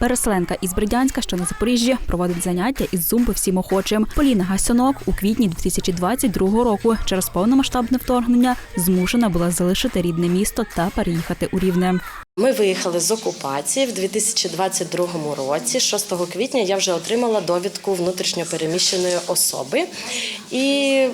Переселенка із Бердянська, що на Запоріжжі, проводить заняття із зумби всім охочим. Поліна Гасянок у квітні 2022 року через повномасштабне вторгнення змушена була залишити рідне місто та переїхати у Рівне. Ми виїхали з окупації в 2022 році. 6 квітня я вже отримала довідку внутрішньопереміщеної особи і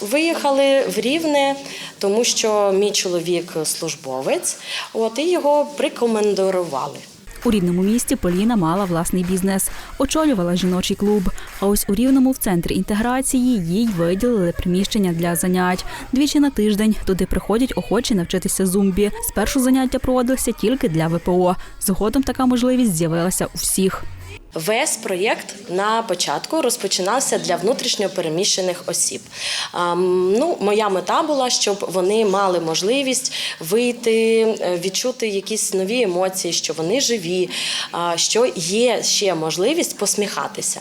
виїхали в Рівне, тому що мій чоловік службовець, от і його прикомендували. У рідному місті Поліна мала власний бізнес, очолювала жіночий клуб. А ось у рівному в центрі інтеграції їй виділили приміщення для занять. Двічі на тиждень туди приходять охочі навчитися зумбі. Спершу заняття проводилися тільки для ВПО. Згодом така можливість з'явилася у всіх. Весь проєкт на початку розпочинався для внутрішньопереміщених осіб. Ну, моя мета була, щоб вони мали можливість вийти, е, відчути якісь нові емоції, що вони живі, що є ще можливість посміхатися.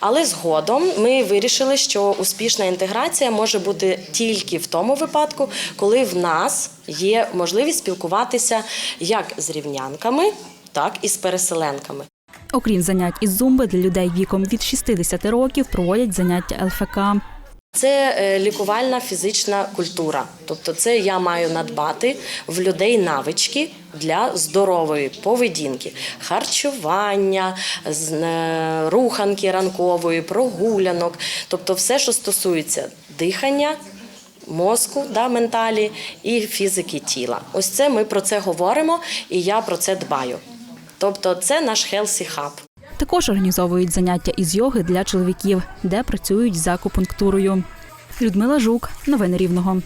Але згодом ми вирішили, що успішна інтеграція може бути тільки в тому випадку, коли в нас є можливість спілкуватися як з рівнянками, так і з переселенками. Окрім занять із зумби для людей віком від 60 років проводять заняття ЛФК. Це е, лікувальна фізична культура. Тобто, це я маю надбати в людей навички для здорової поведінки, харчування, е, руханки ранкової, прогулянок, тобто все, що стосується дихання. Мозку, да, менталі і фізики тіла. Ось це ми про це говоримо, і я про це дбаю. Тобто, це наш Healthy Hub. Також організовують заняття із йоги для чоловіків, де працюють з акупунктурою. Людмила Жук, новини Рівного.